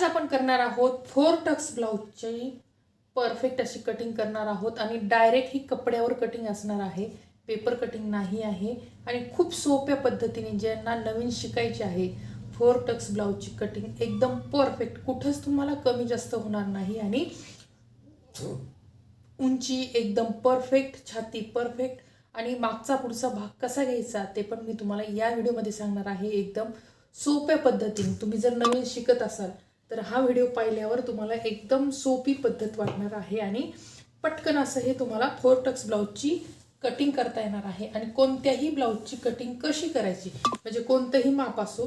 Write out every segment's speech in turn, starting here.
आज आपण करणार आहोत फोर टक्स ब्लाऊजची परफेक्ट अशी कटिंग करणार आहोत. आणि डायरेक्ट ही कपड्यावर कटिंग असणार आहे. पेपर कटिंग नाही आहे. आणि खूप सोप्या पद्धतीने ज्यांना नवीन शिकायचे आहे फोर टक्स ब्लाऊजची कटिंग एकदम परफेक्ट कुठंच तुम्हाला कमी जास्त होणार नाही. आणि उंची एकदम परफेक्ट छाती परफेक्ट आणि मागचा पुढचा भाग कसा घ्यायचा ते पण मी तुम्हाला या व्हिडिओमध्ये सांगणार आहे. एकदम सोप्या पद्धतीने. तुम्ही जर नवीन शिकत असाल तर हा व्हिडिओ पाहिल्यावर तुम्हाला एकदम सोपी पद्धत वाटणार आहे आणि पटकन असं हे तुम्हाला फोर टक्स ब्लाऊजची कटिंग करता येणार आहे. आणि कोणत्याही ब्लाऊजची कटिंग कशी करायची? म्हणजे कोणतंही माप असो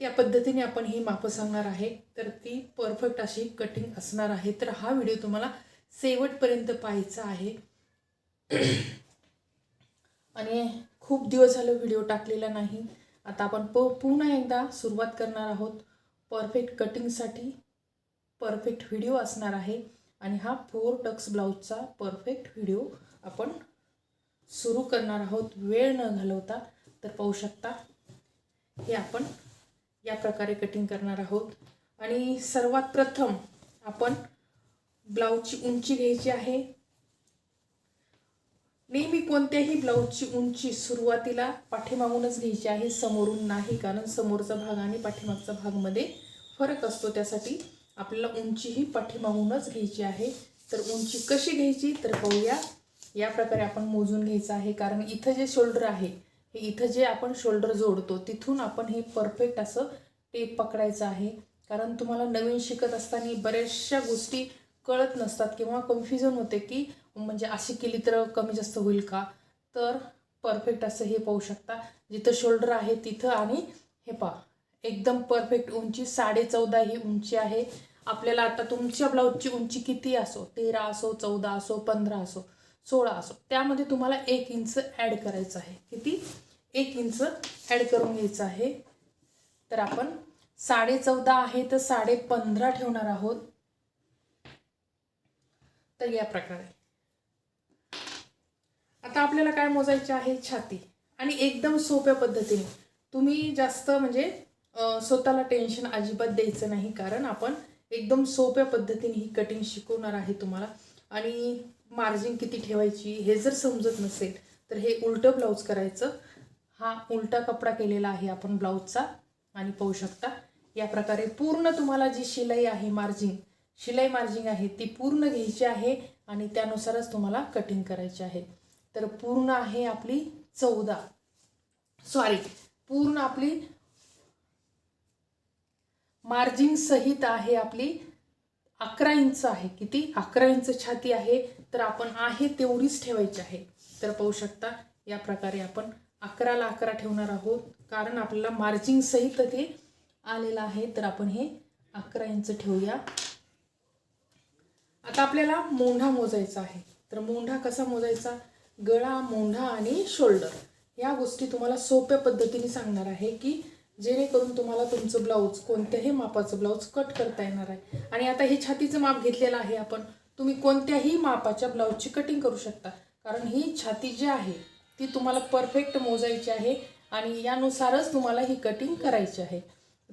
त्या पद्धतीने आपण ही मापं सांगणार आहे. तर ती परफेक्ट अशी कटिंग असणार आहे. तर हा व्हिडिओ तुम्हाला शेवटपर्यंत पाहायचा आहे. आणि खूप दिवस झालं व्हिडिओ टाकलेला नाही. आता आपण प पुन्हा एकदा सुरुवात करणार आहोत. परफेक्ट कटिंगसाठी परफेक्ट व्हिडिओ असणार आहे आणि हा फोर टक्स ब्लाऊजचा परफेक्ट व्हिडिओ आपण सुरू करणार आहोत. वेळ न घालवता तर पाहू शकता हे आपण या प्रकारे कटिंग करणार आहोत. आणि सर्वात प्रथम आपण ब्लाऊजची उंची घ्यायची आहे. नेहमी कोणत्याही ब्लाऊजची उंची सुरुवातीला पाठीमागूनच घ्यायची आहे समोरून नाही कारण समोरचा भाग आणि पाठीमागचा भागमध्ये फरक असतो. त्यासाठी आपल्याला उंची ही पाठीमागूनच घ्यायची आहे. तर उंची कशी घ्यायची तर पाहूया. या प्रकारे आपण मोजून घ्यायचं आहे कारण इथं जे शोल्डर आहे हे इथं जे आपण शोल्डर जोडतो तिथून आपण हे परफेक्ट असं टेप पकडायचं आहे. कारण तुम्हाला नवीन शिकत असताना बऱ्याचशा गोष्टी कळत नसतात किंवा कन्फ्युजन होते की म्हणजे अशी केली तर कमी जास्त होईल का? तर परफेक्ट असं हे पाहू शकता. जिथं शोल्डर आहे तिथं आणि हे पहा एकदम परफेक्ट उंची साडे चौदा ही उंची आहे. आपल्याला आता तुमच्या ब्लाऊजची उंची किती असो तेरा असो चौदा असो पंधरा असो सोळा असो त्यामध्ये तुम्हाला एक इंच ॲड करायचं आहे. किती? एक इंच ॲड करून घ्यायचं आहे. तर आपण साडे चौदा आहे तर साडे पंधरा ठेवणार आहोत. तर या प्रकारे. आता आपल्याला काय मोजायचे आहे? छाती. आणि एकदम सोप्या पद्धतीने. तुम्ही जास्त म्हणजे स्वतःला टेन्शन अजिबात द्यायचं नाही कारण आपण एकदम सोप्या पद्धतीने ही कटिंग शिकवणार आहे तुम्हाला. आणि मार्जिन किती ठेवायची हे जर समजत नसेल तर हे उलटं ब्लाऊज करायचं. हा उलटा कपडा केलेला आहे आपण ब्लाऊजचा आणि पाहू शकता या प्रकारे पूर्ण तुम्हाला जी शिलाई आहे मार्जिन शिलाई मार्जिन आहे ती पूर्ण घ्यायची आहे आणि त्यानुसारच तुम्हाला कटिंग करायची आहे. तर पूर्ण आहे आपली चौदा. सॉरी पूर्ण आपली मार्जिन सहित आहे आपली अकरा इंच आहे. किती? अकरा इंच छाती आहे. तर आपण आहे तेवढीच ठेवायची आहे. तर पाहू शकता या प्रकारे आपण अकराला अकरा ठेवणार आहोत. कारण आपल्याला मार्जिन सहित ते आलेलं आहे. तर आपण हे अकरा इंच ठेवूया. आता आपल्याला मोंढा मोजायचा आहे. तर मोंढा कसा मोजायचा? गळा मोंढा आणि शोल्डर. या गोष्टी तुम्हाला सोप्या पद्धतीने सांगणार आहे की जेणेकरून तुम्हाला तुमचं ब्लाऊज कोणत्याही मापाचं ब्लाऊज कट करता येणार आहे. आणि आता हे छातीचं माप घेतलेलं आहे आपण. तुम्ही कोणत्याही मापाच्या ब्लाऊजची कटिंग करू शकता. कारण ही छाती जी आहे ती तुम्हाला परफेक्ट मोजायची आहे आणि यानुसारच तुम्हाला ही कटिंग करायची आहे.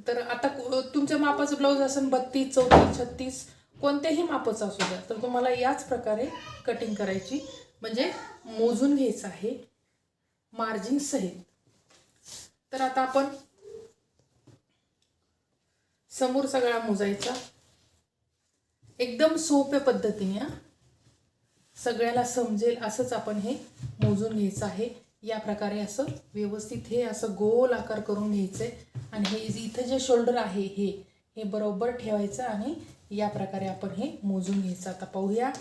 तर आता तुमच्या मापाचं ब्लाऊज असेल बत्तीस चौतीस छत्तीस कोणत्याही मापाचं असू द्या तर तुम्हाला याच प्रकारे कटिंग करायची. म्हणजे मोजून घ्यायचं आहे. मार्जिन सहित. तर आता आपण समोर सगळा मोजायचा. एकदम सोप्या पद्धतीने सगळ्याला समजेल असंच आपण हे मोजून घ्यायचं आहे. या प्रकारे असं व्यवस्थित हे असं गोल आकार करून घ्यायचं आहे आणि हे इथं जे शोल्डर आहे हे हे बरोबर ठेवायचं आणि या प्रकारे आपण हे मोजून घ्यायचं. आता पाहूया.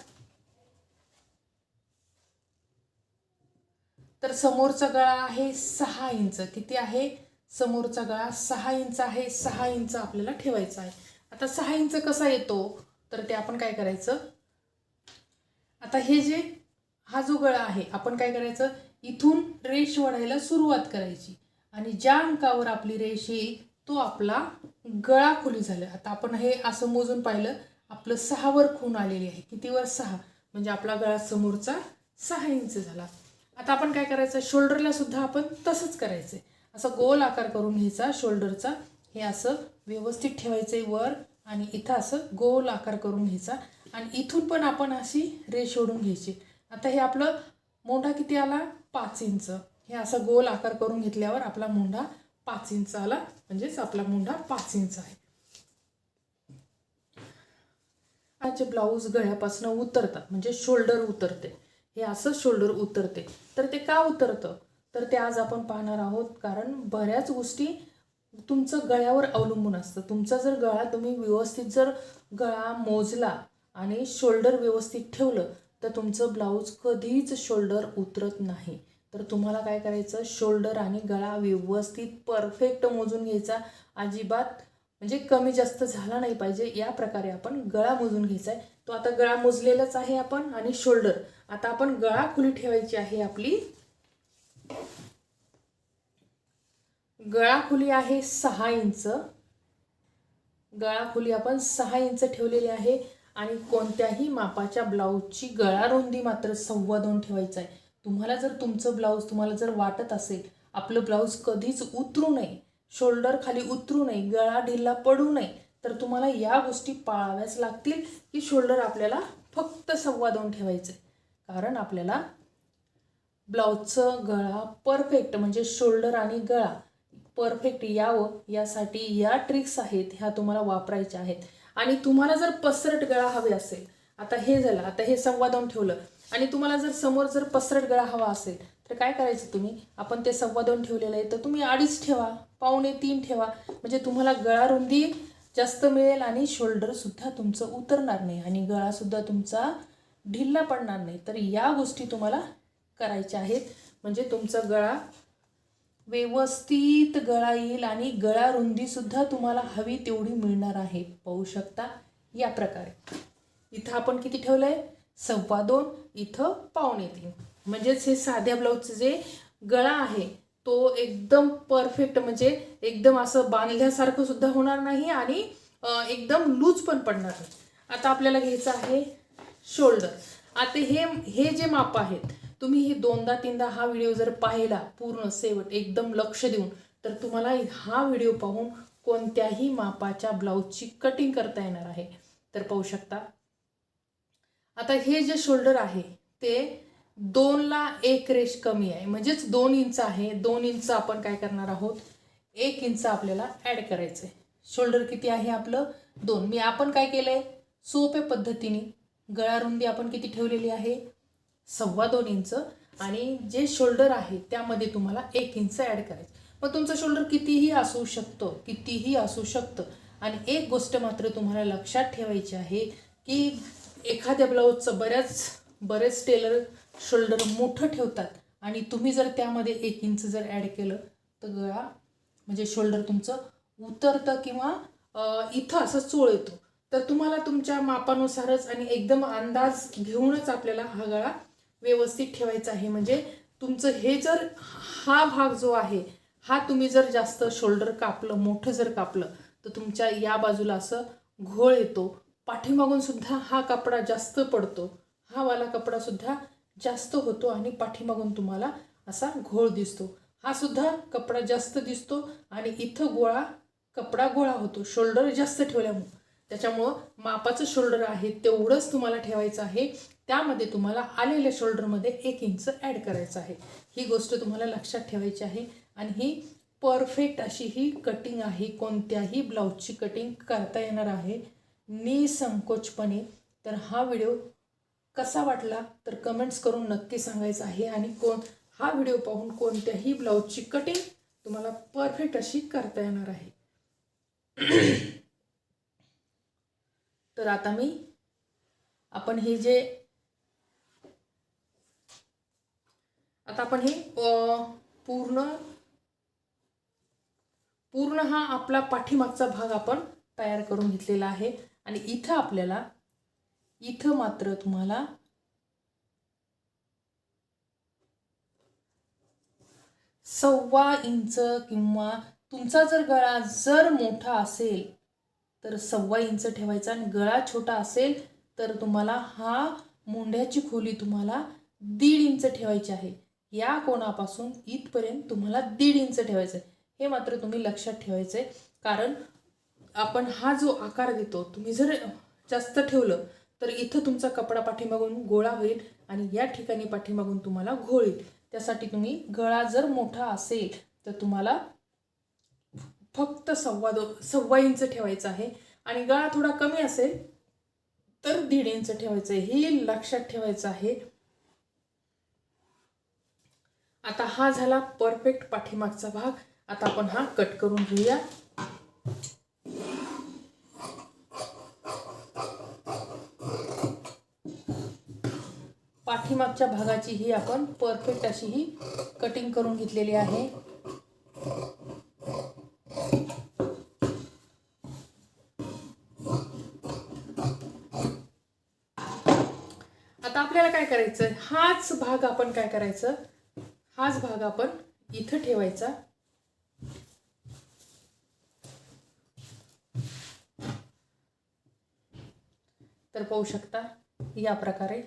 तर समोरचा गळा आहे सहा इंच. किती आहे? समोरचा गळा सहा इंच आहे. सहा इंच आपल्याला ठेवायचा आहे. आता सहा इंच कसा येतो? तर ते आपण काय करायचं? आता हे जे हा जो गळा आहे आपण काय करायचं? इथून रेष वाढायला सुरुवात करायची. आणि ज्या अंकावर आपली रेष येईल तो आपला गळा खोली झाला. आता आपण हे असं मोजून पाहिलं आपलं सहावर खून आलेली आहे. कितीवर? सहा. म्हणजे आपला गळा समोरचा सहा इंच झाला. आता आपण काय करायचं? शोल्डरला सुद्धा आपण तसंच करायचंय. असं गोल आकार करून घ्यायचा शोल्डरचा हे असं व्यवस्थित ठेवायचंय वर आणि इथं असं गोल आकार करून घ्यायचा. आणि इथून पण आपण अशी रेष ओढून घ्यायची. आता हे आपलं मोंढा किती आला? पाच इंच. हे असं गोल आकार करून घेतल्यावर आपला मोंढा पाच इंच आला. म्हणजेच आपला मोंढा पाच इंच आहे. जे ब्लाऊज गळ्यापासून उतरतात. म्हणजे शोल्डर उतरते. हे असं शोल्डर उतरते. तर ते का उतरतं? तर ते आज आपण पाहणार आहोत कारण बऱ्याच गोष्टी तुमचं गळ्यावर अवलंबून असतं. तुमचा जर गळा तुम्ही व्यवस्थित जर गळा मोजला आणि शोल्डर व्यवस्थित ठेवलं तर तुमचं ब्लाऊज कधीच शोल्डर उतरत नाही. तर तुम्हाला काय करायचं? शोल्डर आणि गळा व्यवस्थित परफेक्ट मोजून घ्यायचा. अजिबात म्हणजे कमी जास्त झाला नाही पाहिजे. या प्रकारे आपण गळा मोजून घ्यायचा आहे. तो आता गळा मोजलेलाच आहे आपण आणि शोल्डर आता आपण गळा खुली ठेवायची आहे आपली. गळा खुली आहे सहा इंच. गळा खुली आपण सहा इंच ठेवलेली आहे आणि कोणत्याही मापाच्या ब्लाऊजची गळा रुंदी मात्र सव्वा दोन ठेवायचं आहे. तुम्हाला जर तुमचं ब्लाऊज तुम्हाला जर वाटत असेल आपलं ब्लाऊज कधीच उतरू नये शोल्डर खाली उतरू नये गळा ढिल्ला पडू नये तर तुम्हाला या गोष्टी पाळाव्याच लागतील की शोल्डर आपल्याला फक्त सव्वा दोन आहे कारण आपल्याला ब्लाऊजचं गळा परफेक्ट म्हणजे शोल्डर आणि गळा परफेक्ट यावं यासाठी या ट्रिक्स आहेत ह्या तुम्हाला वापरायच्या आहेत. आणि तुम्हाला जर पसरट गळा हवे असेल आता हे झालं आता हे सव्वा ठेवलं आणि तुम्हाला जर समोर जर पसरट गळा हवा असेल तर काय करायचं तुम्ही? आपण ते सव्वा ठेवलेलं आहे तर तुम्ही अडीच ठेवा पावणे तीन ठेवा म्हणजे तुम्हाला गळा रुंदी जास्त मिळेल आणि शोल्डरसुद्धा तुमचं उतरणार नाही आणि गळासुद्धा तुमचा ढिल्ला पडणार नाही. तर या गोष्टी तुम्हाला करायच्या आहेत. म्हणजे तुमचा गळा व्यवस्थित गळा येईल आणि गळा रुंदीसुद्धा तुम्हाला हवी तेवढी मिळणार आहे. पाहू शकता या प्रकारे. इथं आपण किती ठेवलं आहे सव्वा दोन. इथं पावणे तीन म्हणजेच हे साध्या ब्लाऊजचं जे गळा आहे तो एकदम परफेक्ट म्हणजे एकदम असं बांधल्यासारखं सुद्धा होणार नाही आणि एकदम लूज पण पडणार नाही. आता आपल्याला घ्यायचं आहे शोल्डर. आता हे हे जे माप आहेत तुम्ही हे दोनदा तीनदा हा व्हिडिओ जर पाहिला पूर्ण शेवट एकदम लक्ष देऊन तर तुम्हाला हा व्हिडिओ पाहून कोणत्याही मापाच्या ब्लाऊजची कटिंग करता येणार आहे. तर पाहू शकता. आता हे जे शोल्डर आहे ते दोनला एक रेश कमी आहे. म्हणजेच दोन इंच आहे. दोन इंच आपण काय करणार आहोत? एक इंच आपल्याला ॲड करायचं आहे शोल्डर किती आहे आपलं? दोन. मी आपण काय केलं आहे सोप्या पद्धतीने गळा रुंदी आपण किती ठेवलेली आहे? सव्वा दोन इंच. आणि जे शोल्डर आहे त्यामध्ये तुम्हाला एक इंच ॲड करायचं. मग तुमचं शोल्डर कितीही असू शकतं कितीही असू शकतं. आणि एक गोष्ट मात्र तुम्हाला लक्षात ठेवायची आहे की एखाद्या ब्लाऊजचं बऱ्याच बरेच टेलर शोल्डर मोठं ठेवतात. आणि तुम्ही जर त्यामध्ये एक इंच जर ॲड केलं तर गळा म्हणजे शोल्डर तुमचं उतरतं किंवा इथं असं चोळ येतो. तर तुम्हाला तुमच्या मापानुसारच आणि एकदम अंदाज घेऊनच आपल्याला हा गळा व्यवस्थित ठेवायचा आहे. म्हणजे तुमचं हे जर हा भाग जो आहे हा तुम्ही जर जास्त शोल्डर कापलं मोठं जर कापलं तर तुमच्या या बाजूला असं घोळ येतो. पाठीमागून सुद्धा हा कपडा जास्त पडतो. हा वाला कपडा सुद्धा जास्त होतो आणि पाठीमागून तुम्हाला असा घोळ दिसतो. हा सुद्धा कपडा जास्त दिसतो आणि इथं गोळा कपडा गोळा होतो. शोल्डर जास्त ठेवल्यामुळे. त्याच्यामुळं मापाचं शोल्डर आहे तेवढंच तुम्हाला ठेवायचं आहे. त्यामध्ये तुम्हाला आलेल्या शोल्डरमध्ये एक इंच ॲड करायचं आहे. ही गोष्ट तुम्हाला लक्षात ठेवायची आहे आणि ही परफेक्ट अशी ही कटिंग आहे. कोणत्याही ब्लाऊजची कटिंग करता येणार आहे. निसंकोचपणे. तर हा व्हिडिओ कसा वाटला? तर कमेंट्स करून नक्की सांगायचं आहे. आणि कोण हा व्हिडिओ पाहून कोणत्याही ब्लाऊजची कटिंग तुम्हाला परफेक्ट अशी करता येणार आहे. तर आता मी आपण हे जे आता आपण हे पूर्ण पूर्ण हा आपला पाठीमागचा भाग आपण तयार करून घेतलेला आहे. आणि इथं आपल्याला इथं मात्र तुम्हाला सव्वा इंच किंवा तुमचा जर गळा जर मोठा असेल तर सव्वा इंच ठेवायचा आणि गळा छोटा असेल तर तुम्हाला हा मुंड्याची खोली तुम्हाला दीड इंच ठेवायची आहे. या कोणापासून इथपर्यंत तुम्हाला दीड इंच ठेवायचं आहे. हे मात्र तुम्ही लक्षात ठेवायचं आहे कारण आपण हा जो आकार देतो तुम्ही जर जास्त ठेवलं तर इथं तुमचा कपडा पाठीमागून गोळा होईल आणि या ठिकाणी पाठीमागून तुम्हाला घोळेल. त्यासाठी तुम्ही गळा जर मोठा असेल तर तुम्हाला फक्त सव्वा दो सव्वा इंच ठेवायचं आहे. आणि गळा थोडा कमी असेल तर दीड इंच ठेवायचं आहे. हे लक्षात ठेवायचं आहे. आता हा झाला परफेक्ट पाठीमागचा भाग. आता आपण हा कट करून घेऊया. पाठीमागच्या भागाची ही आपण परफेक्ट अशी ही कटिंग करून घेतलेली आहे. आपल्याला काय करायचं हाच भाग आपण काय करायचं? हाच भाग आपण इथं ठेवायचा. तर पाहू शकता या प्रकारे.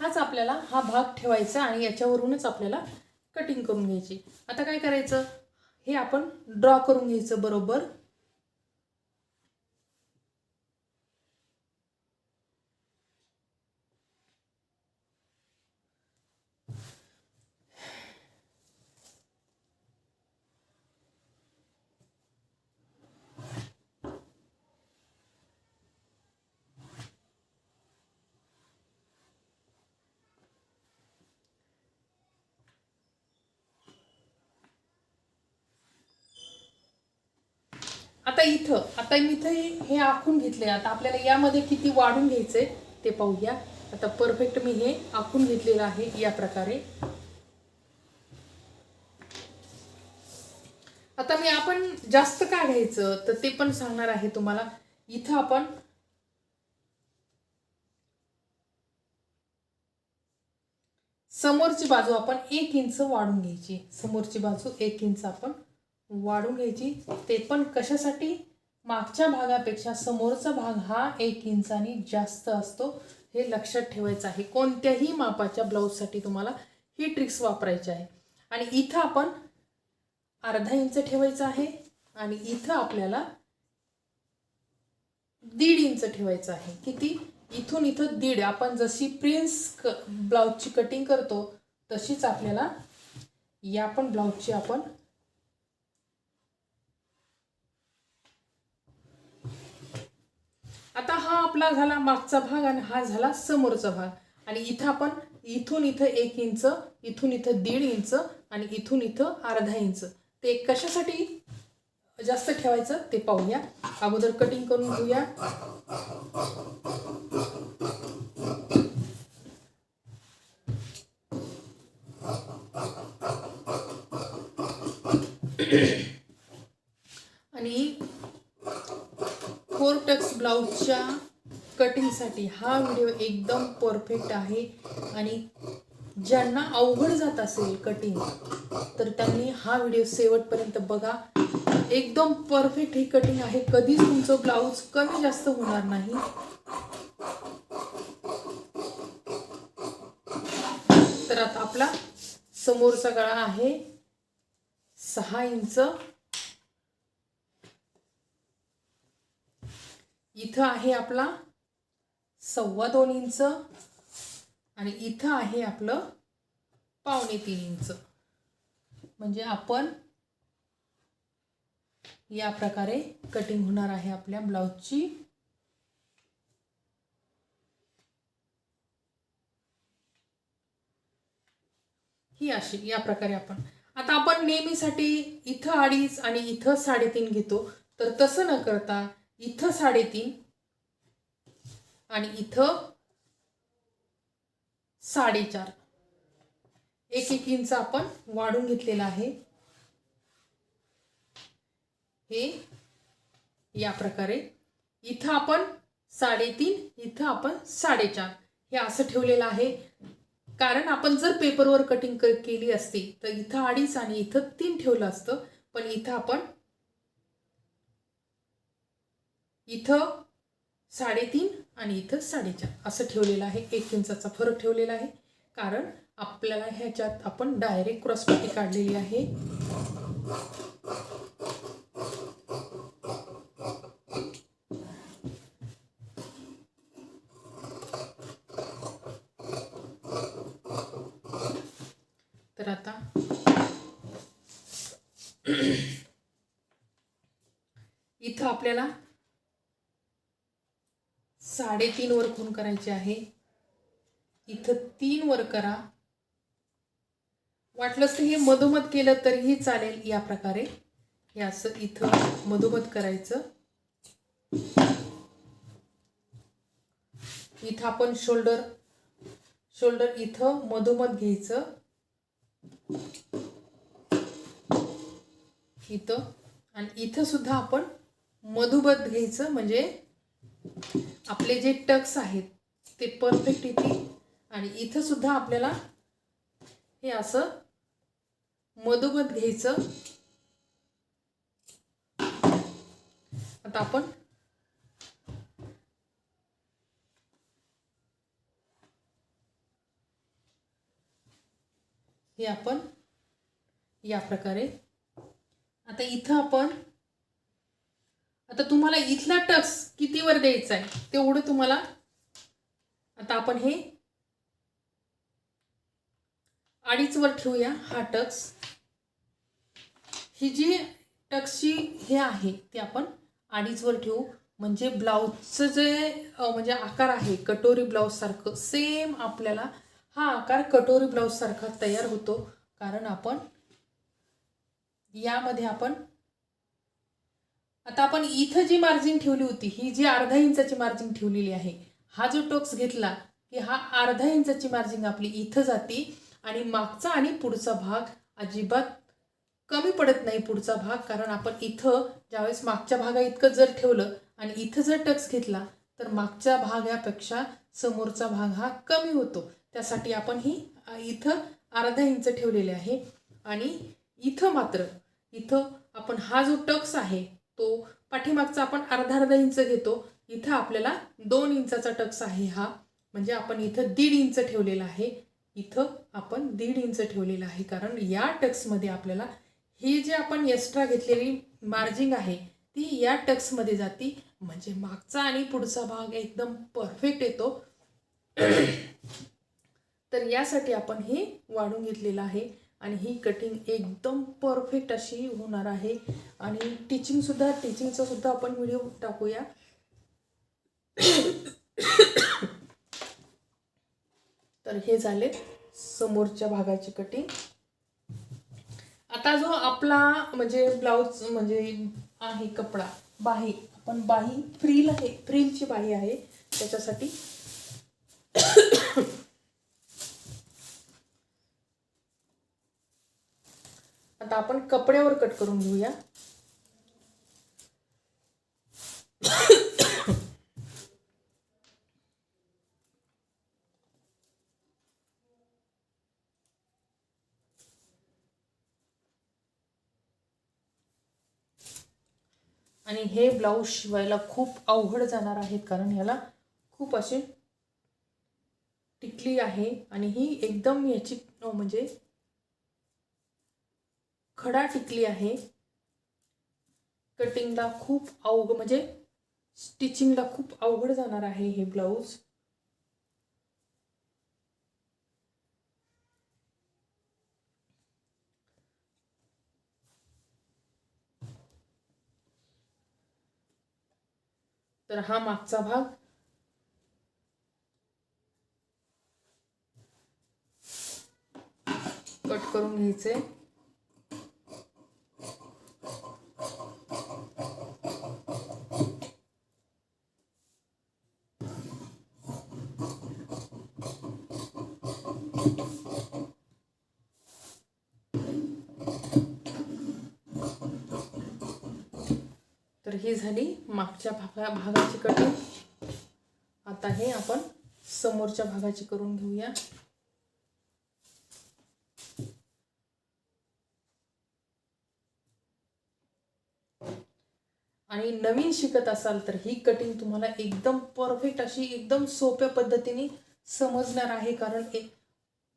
हाच आपल्याला हा भाग ठेवायचा आणि याच्यावरूनच आपल्याला कटिंग करून घ्यायची. आता काय करायचं? हे आपण ड्रॉ करून घ्यायचं बरोबर आता इथं. आता मी इथं हे- हे आखून घेतले आता आपल्याला यामध्ये किती वाढून घ्यायचंय ते पाहूया. आता परफेक्ट मी हे आखून घेतलेलं आहे या प्रकारे. आता मी आपण जास्त का घ्यायचं? तर ते पण सांगणार आहे तुम्हाला. इथं आपण समोरची बाजू आपण एक इंच वाढून घ्यायची. समोरची बाजू एक इंच आपण वाढून घ्यायची. ते पण कशासाठी? मागच्या भागापेक्षा समोरचा भाग हा एक इंचानी जास्त असतो हे लक्षात ठेवायचं आहे. कोणत्याही मापाच्या ब्लाऊजसाठी तुम्हाला ही ट्रिक्स वापरायची आहे आणि इथं आपण अर्धा इंच ठेवायचं आहे आणि इथं आपल्याला दीड इंच ठेवायचं आहे. किती? इथून इथं दीड. आपण जशी प्रिन्स क ब्लाऊजची कटिंग करतो तशीच आपल्याला या पण ब्लाऊजची आपण आता हा आपला झाला मागचा भाग आणि हा झाला समोरचा भाग. आणि इथं आपण इथून इथं एक इंच इथून इथं दीड इंच आणि इथून इथं अर्धा इंच. ते कशासाठी जास्त ठेवायचं ते पाहूया. अगोदर कटिंग करून घेऊया. आणि फोर टक्स ब्लाऊजच्या कटिंगसाठी हा व्हिडिओ एकदम परफेक्ट आहे. आणि ज्यांना अवघड जात असेल कटिंग तर त्यांनी हा व्हिडिओ शेवटपर्यंत बघा. एकदम परफेक्ट ही कटिंग आहे. कधीच तुमचं ब्लाऊज कमी जास्त होणार नाही. तर आता आपला समोरचा गळा आहे. सहा इंच. इथं आहे आपला सव्वा दोन इंच आणि इथं आहे आपलं पावणे तीन इंच. म्हणजे आपण या प्रकारे कटिंग होणार आहे आपल्या ब्लाऊजची ही अशी या प्रकारे आपण. आता आपण नेहमीसाठी इथं अडीच आणि इथं साडेतीन घेतो. तर तसं न करता इथं साडेतीन आणि इथं साडेचार. एक एक इंच आपण वाढून घेतलेलं आहे. हे या प्रकारे. इथं आपण साडेतीन इथं आपण साडेचार. हे असं ठेवलेलं आहे. कारण आपण जर पेपरवर कटिंग केली असती तर इथं अडीच आणि इथं तीन ठेवलं असतं. पण इथं आपण इथं साडेतीन आणि इथं साडेचार. असं ठेवलेलं आहे. एक इंचाचा फरक ठेवलेला आहे. कारण आपल्याला ह्याच्यात आपण डायरेक्ट क्रॉसपट्टी काढलेली आहे. तर आता इथं आपल्याला साडेतीन वर खून करायचे आहे. इथं तीन वर करा. वाटलंच तर हे मधोमध केलं तरीही चालेल या प्रकारे. हे असं इथं मधोमध करायचं. इथं आपण शोल्डर शोल्डर इथं मधोमध घ्यायचं. इथं. आणि इथं सुद्धा आपण मधुमध घ्यायचं म्हणजे आपले जे टक्स आहेत ते परफेक्ट येतील आणि इथं सुद्धा आपल्याला हे असं मधोमध घ्यायचं. आता आपण हे आपण या प्रकारे. आता इथं आपण आता तुम्हाला इथला टक्स कितीवर द्यायचा आहे तेवढं तुम्हाला आता आपण हे अडीचवर ठेवूया हा टक्स. ही जी टक्सची हे आहे ती आपण अडीचवर ठेवू. म्हणजे ब्लाऊजचं जे म्हणजे आकार आहे कटोरी ब्लाऊजसारखं सेम आपल्याला हा आकार कटोरी ब्लाऊजसारखा तयार होतो. कारण आपण यामध्ये आपण आता आपण इथं जी मार्जिन ठेवली होती ही जी अर्धा इंचाची मार्जिन ठेवलेली आहे हा जो टोक्स घेतला की हा अर्धा इंचाची मार्जिन आपली इथं जाते आणि मागचा आणि पुढचा भाग अजिबात कमी पडत नाही पुढचा भाग कारण आपण इथं ज्यावेळेस मागच्या भागा इतकं जर ठेवलं आणि इथं जर टक्स घेतला तर मागच्या भागापेक्षा समोरचा भाग हा कमी होतो. त्यासाठी आपण ही इथं अर्धा इंच ठेवलेले आहे आणि इथं मात्र इथं आपण हा जो टक्स आहे तो पाठीमागचा आपण अर्धा अर्धा इंच घेतो. इथं आपल्याला दोन इंचाचा टक्स आहे हा. म्हणजे आपण इथं दीड इंच ठेवलेला आहे. इथं आपण दीड इंच ठेवलेलं आहे. कारण या टक्समध्ये आपल्याला ही जी आपण एक्स्ट्रा घेतलेली मार्जिंग आहे ती या टक्समध्ये जाती. म्हणजे मागचा आणि पुढचा भाग एकदम परफेक्ट येतो. तर यासाठी आपण हे वाढून घेतलेलं आहे. आणि ही कटिंग एकदम परफेक्ट अशी होणार आहे. आणि टीचिंगसुद्धा टीचिंगचा सुद्धा आपण व्हिडिओ टाकूया. तर हे झाले समोरच्या भागाची कटिंग आता जो आपला म्हणजे ब्लाऊज म्हणजे आहे कपडा बाही. आपण बाही फ्रील आहे. फ्रीलची बाही आहे. त्याच्यासाठी आता आपण कपड्यावर कट करून घेऊया. आणि हे ब्लाऊज शिवायला खूप अवघड जाणार आहेत कारण ह्याला खूप असे टिकली आहे. आणि ही एकदम याची म्हणजे खडा टिकली आहे. कटिंगला खूप अवघड म्हणजे स्टिचिंगला खूप अवघड जाणार आहे हे ब्लाऊज तर हा मागचा भाग. कट करून घ्यायचे. ही झाली मागच्या भागा भागाची कटिंग. आता हे आपण समोरच्या भागाची करून घेऊया. आणि नवीन शिकत असाल तर ही कटिंग तुम्हाला एकदम परफेक्ट अशी एकदम सोप्या पद्धतीने समजणार आहे. कारण एक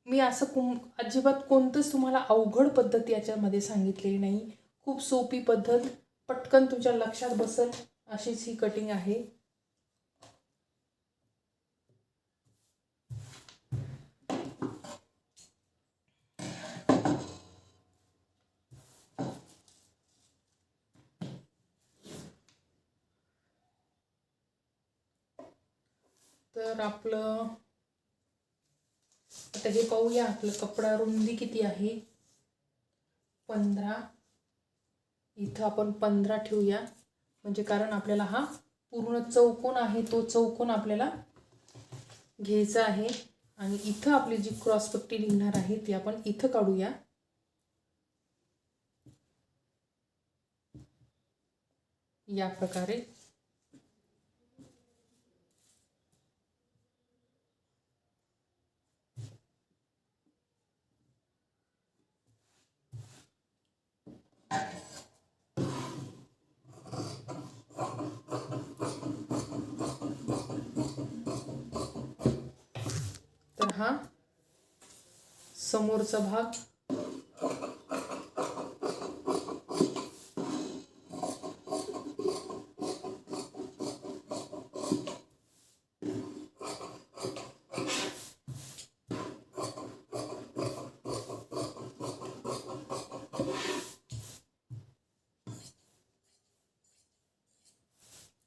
मी असं कुम अजिबात कोणतंच तुम्हाला अवघड पद्धत याच्यामध्ये सांगितलेली नाही. खूप सोपी पद्धत. पटकन तुमच्या लक्षात बसल अशीच ही कटिंग आहे. तर आपलं आता हे पाहूया आपलं कपडा रुंदी किती आहे? पंधरा. इथं आपण पंधरा ठेवूया. म्हणजे कारण आपल्याला हा पूर्ण चौकोन आहे तो चौकोन आपल्याला घ्यायचा आहे. आणि इथं आपली जी क्रॉसपट्टी निघणार आहे ती आपण इथं काढूया. या प्रकारे तर हा? समोरचा भाग.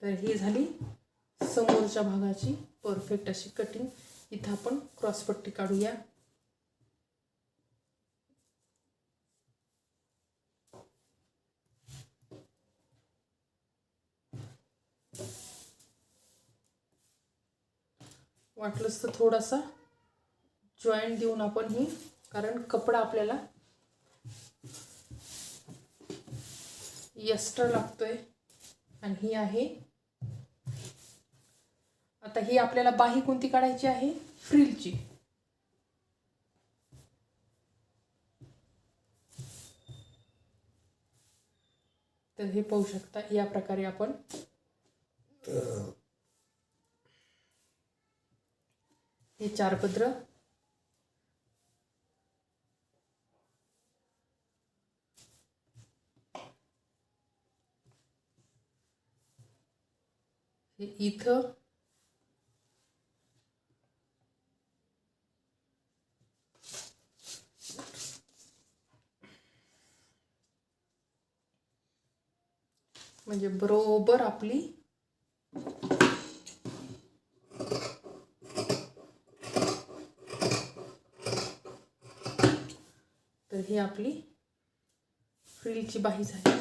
तर ही झाली समोरच्या भागाची परफेक्ट अशी कटिंग इथं आपण क्रॉसपट्टी काढूया. वाटलंच तर थोडासा जॉईंट देऊन आपण ही कारण कपडा आपल्याला एक्स्ट्रा लागतोय. आणि ही आहे आता ही आपल्याला बाही कोणती काढायची आहे? फ्रिलची. तर हे पाहू शकता या प्रकारे आपण हे चार पत्र हे इथं म्हणजे बरोबर आपली तर ही आपली फ्रीलची बाही झाली.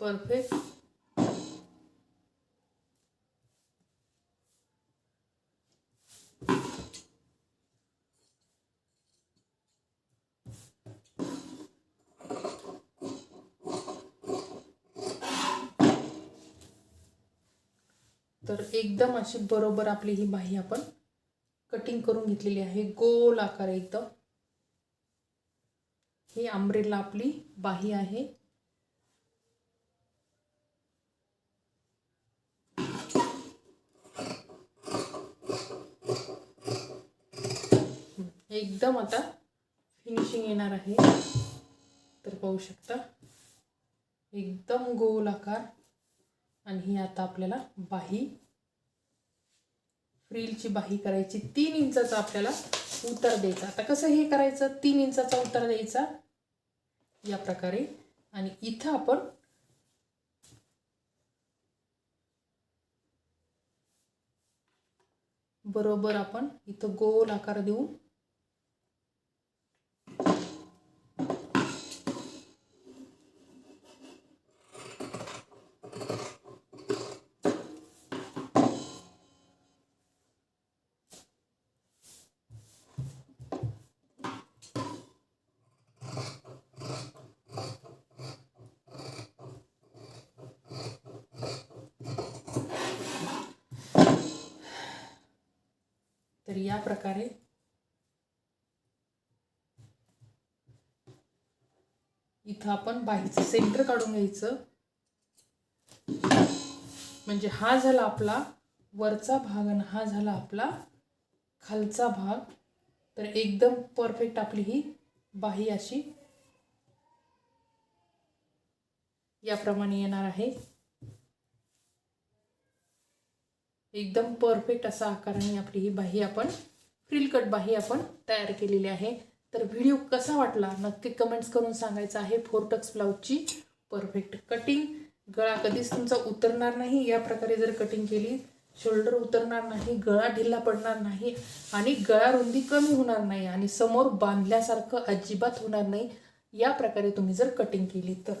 परफेक्ट तर एकदम अशी बरोबर आपली ही बाही आपण कटिंग करून घेतलेली आहे. गोल आकार एकदम. ही आंब्रेला आपली बाही आहे. एकदम आता फिनिशिंग येणार आहे. तर पाहू शकता. एकदम गोल आकार. आणि ही आता आपल्याला बाही फ्रीलची बाही करायची. तीन इंचाचा आपल्याला उतर द्यायचा. आता कसं हे करायचं? तीन इंचाचा उतर द्यायचा या प्रकारे. आणि इथं आपण बरोबर आपण इथं गोल आकार देऊन या प्रकारे. इथं आपण बाहीचं सेंटर काढून घ्यायचं. म्हणजे हा झाला आपला वरचा भाग आणि हा झाला आपला खालचा भाग. तर एकदम परफेक्ट आपली ही बाही अशी याप्रमाणे येणार आहे. एकदम परफेक्ट असा आकाराने आपली ही बाही आपण फ्रिल कट बाही आपण तयार केलेली आहे. तर व्हिडिओ कसा वाटला? नक्की कमेंट्स करून सांगायचं आहे. फोरटक्स ब्लाऊजची परफेक्ट कटिंग गळा कधीच तुमचा उतरणार नाही. या प्रकारे जर कटिंग केली शोल्डर उतरणार नाही गळा ढिल्ला पडणार नाही आणि गळा रुंदी कमी होणार नाही आणि समोर बांधल्यासारखं अजिबात होणार नाही या प्रकारे तुम्ही जर कटिंग केली तर.